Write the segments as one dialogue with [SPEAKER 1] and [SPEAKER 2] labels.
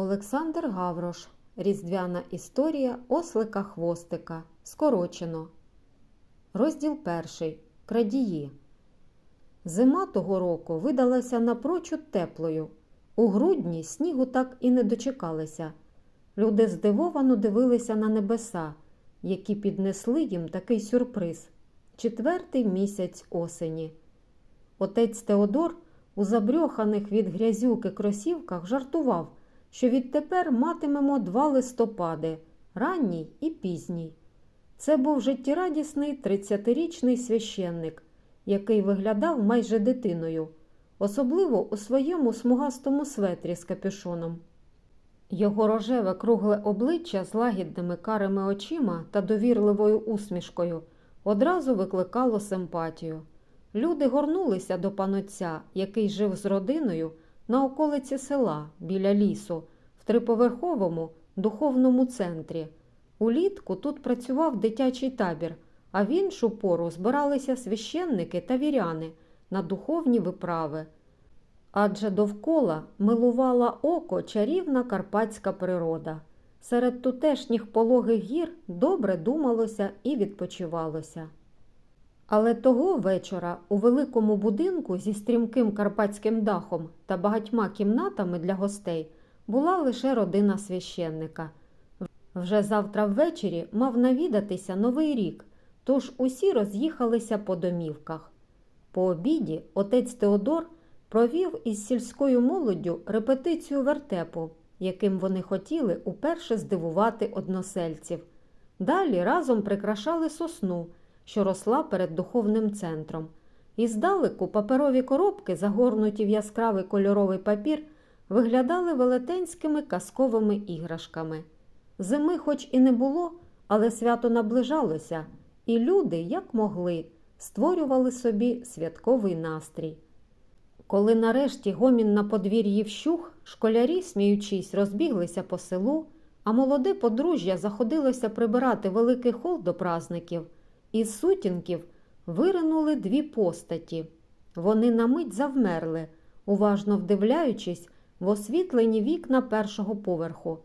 [SPEAKER 1] Олександр Гаврош. Різдвяна історія ослика хвостика. Скорочено. Розділ перший. Крадії. Зима того року видалася напрочуд теплою. У грудні снігу так і не дочекалися. Люди здивовано дивилися на небеса, які піднесли їм такий сюрприз четвертий місяць осені. Отець Теодор у забрьоханих від грязюки кросівках жартував, що відтепер матимемо два листопади ранній і пізній. Це був життєрадісний 30-річний священник, який виглядав майже дитиною, особливо у своєму смугастому светрі з капюшоном. Його рожеве кругле обличчя з лагідними карими очима та довірливою усмішкою одразу викликало симпатію. Люди горнулися до панотця, який жив з родиною на околиці села біля лісу, в триповерховому духовному центрі. Улітку тут працював дитячий табір, а в іншу пору збиралися священники та віряни на духовні виправи. Адже довкола милувала око чарівна карпатська природа. Серед тутешніх пологих гір добре думалося і відпочивалося. Але того вечора у великому будинку зі стрімким карпатським дахом та багатьма кімнатами для гостей була лише родина священника. Вже завтра ввечері мав навідатися новий рік, тож усі роз'їхалися по домівках. По обіді отець Теодор провів із сільською молоддю репетицію вертепу, яким вони хотіли уперше здивувати односельців. Далі разом прикрашали сосну, що росла перед духовним центром. І здалеку паперові коробки, загорнуті в яскравий кольоровий папір, виглядали велетенськими казковими іграшками. Зими хоч і не було, але свято наближалося, і люди, як могли, створювали собі святковий настрій. Коли нарешті гомін на подвір'ї вщух, школярі, сміючись, розбіглися по селу, а молоде подружжя заходилося прибирати великий хол до празників, із сутінків виринули дві постаті. Вони на мить завмерли, уважно вдивляючись в освітлені вікна першого поверху.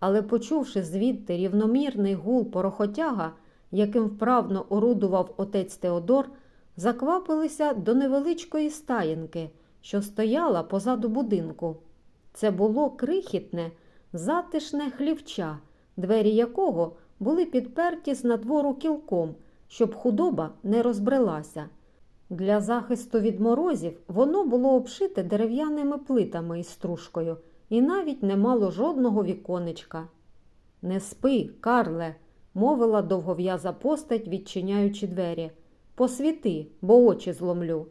[SPEAKER 1] Але, почувши звідти рівномірний гул порохотяга, яким вправно орудував отець Теодор, заквапилися до невеличкої стаєнки, що стояла позаду будинку. Це було крихітне, затишне хлівча, двері якого були підперті з надвору кілком, щоб худоба не розбрелася. Для захисту від морозів воно було обшите дерев'яними плитами із стружкою і навіть не мало жодного віконечка. Не спи, Карле, мовила довгов'яза постать, відчиняючи двері. Посвіти, бо очі зломлю.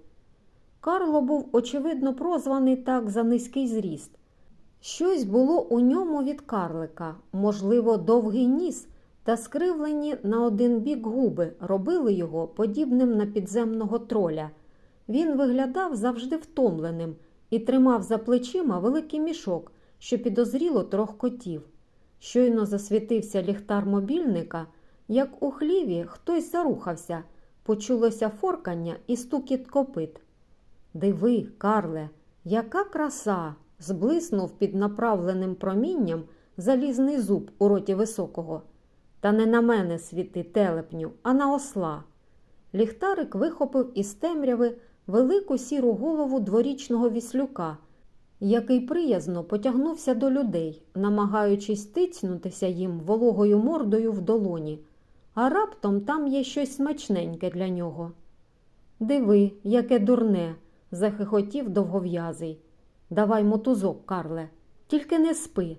[SPEAKER 1] Карло був, очевидно, прозваний так за низький зріст. Щось було у ньому від карлика, можливо, довгий ніс та скривлені на один бік губи робили його подібним на підземного троля. Він виглядав завжди втомленим і тримав за плечима великий мішок, що підозріло трох котів. Щойно засвітився ліхтар мобільника, як у хліві хтось зарухався, почулося форкання і стукіт копит. Диви, Карле, яка краса! зблиснув під направленим промінням залізний зуб у роті високого. Та не на мене світи телепню, а на осла. Ліхтарик вихопив із темряви велику сіру голову дворічного віслюка, який приязно потягнувся до людей, намагаючись тицнутися їм вологою мордою в долоні, а раптом там є щось смачненьке для нього. Диви, яке дурне, захихотів довгов'язий. Давай мотузок, Карле, тільки не спи.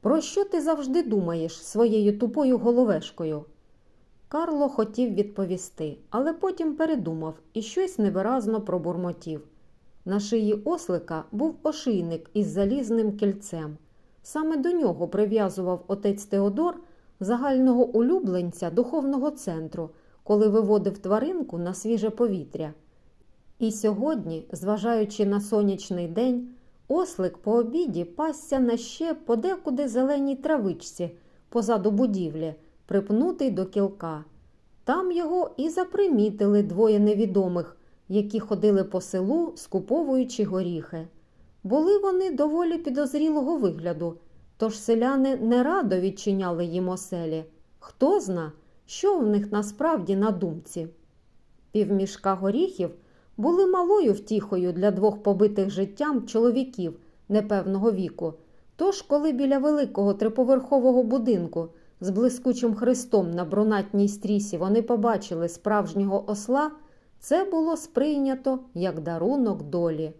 [SPEAKER 1] Про що ти завжди думаєш своєю тупою головешкою? Карло хотів відповісти, але потім передумав і щось невиразно пробурмотів. На шиї ослика був ошийник із залізним кільцем. Саме до нього прив'язував отець Теодор загального улюбленця духовного центру, коли виводив тваринку на свіже повітря. І сьогодні, зважаючи на сонячний день, ослик по обіді пасся на ще подекуди зеленій травичці позаду будівлі, припнутий до кілка. Там його і запримітили двоє невідомих, які ходили по селу, скуповуючи горіхи. Були вони доволі підозрілого вигляду, тож селяни не радо відчиняли їм оселі. Хто зна, що в них насправді на думці. Півмішка горіхів були малою втіхою для двох побитих життям чоловіків непевного віку. Тож, коли біля великого триповерхового будинку з блискучим хрестом на брунатній стрісі вони побачили справжнього осла, це було сприйнято як дарунок долі.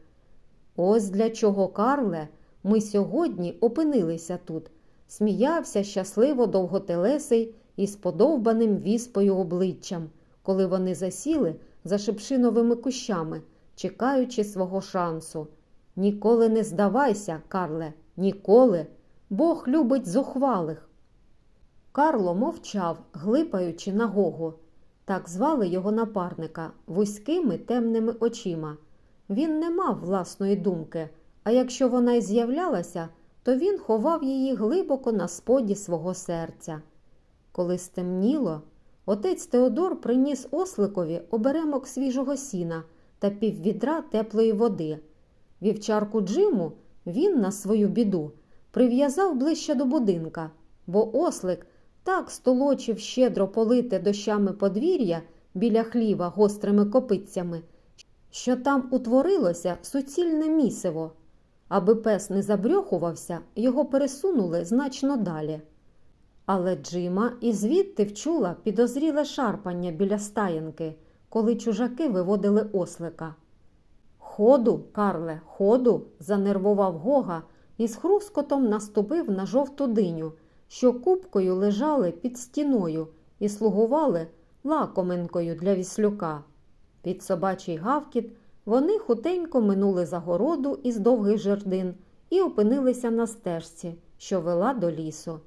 [SPEAKER 1] Ось для чого, Карле, ми сьогодні опинилися тут, сміявся щасливо довготелесий із подовбаним віспою обличчям, коли вони засіли за шипшиновими кущами, чекаючи свого шансу. Ніколи не здавайся, Карле, ніколи. Бог любить зухвалих. Карло мовчав, глипаючи на Гогу. Так звали його напарника вузькими темними очима. Він не мав власної думки, а якщо вона й з'являлася, то він ховав її глибоко на споді свого серця. Коли стемніло, отець Теодор приніс осликові оберемок свіжого сіна та піввідра теплої води. Вівчарку Джиму він, на свою біду, прив'язав ближче до будинка, бо ослик так столочив щедро полите дощами подвір'я біля хліва гострими копитцями, що там утворилося суцільне місиво. Аби пес не забрьохувався, його пересунули значно далі. Але Джима і звідти вчула підозріле шарпання біля стаєнки, коли чужаки виводили ослика. Ходу, Карле, ходу, занервував Гога і з хрускотом наступив на жовту диню, що купкою лежали під стіною і слугували лакоминкою для віслюка. Під собачий гавкіт вони хутенько минули загороду із довгих жердин і опинилися на стежці, що вела до лісу.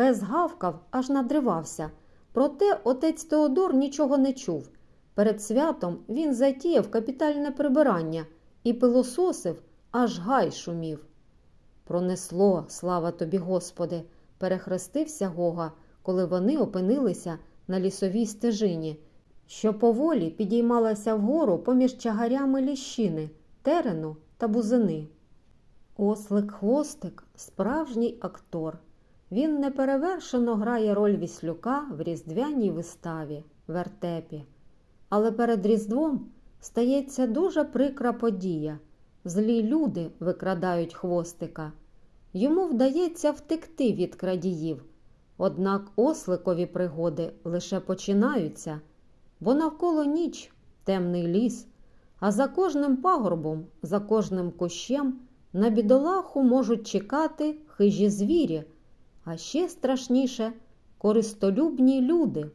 [SPEAKER 1] Пес гавкав, аж надривався. Проте отець Теодор нічого не чув. Перед святом він затіяв капітальне прибирання і пилососив, аж гай шумів. Пронесло, слава тобі, Господи, перехрестився Гога, коли вони опинилися на лісовій стежині, що поволі підіймалася вгору поміж чагарями ліщини, терену та бузини. Ослик Хвостик справжній актор. Він неперевершено грає роль віслюка в різдвяній виставі, вертепі. Але перед Різдвом стається дуже прикра подія. Злі люди викрадають хвостика. Йому вдається втекти від крадіїв. Однак осликові пригоди лише починаються, бо навколо ніч темний ліс, а за кожним пагорбом, за кожним кущем на бідолаху можуть чекати хижі звірі, а ще страшніше користолюбні люди.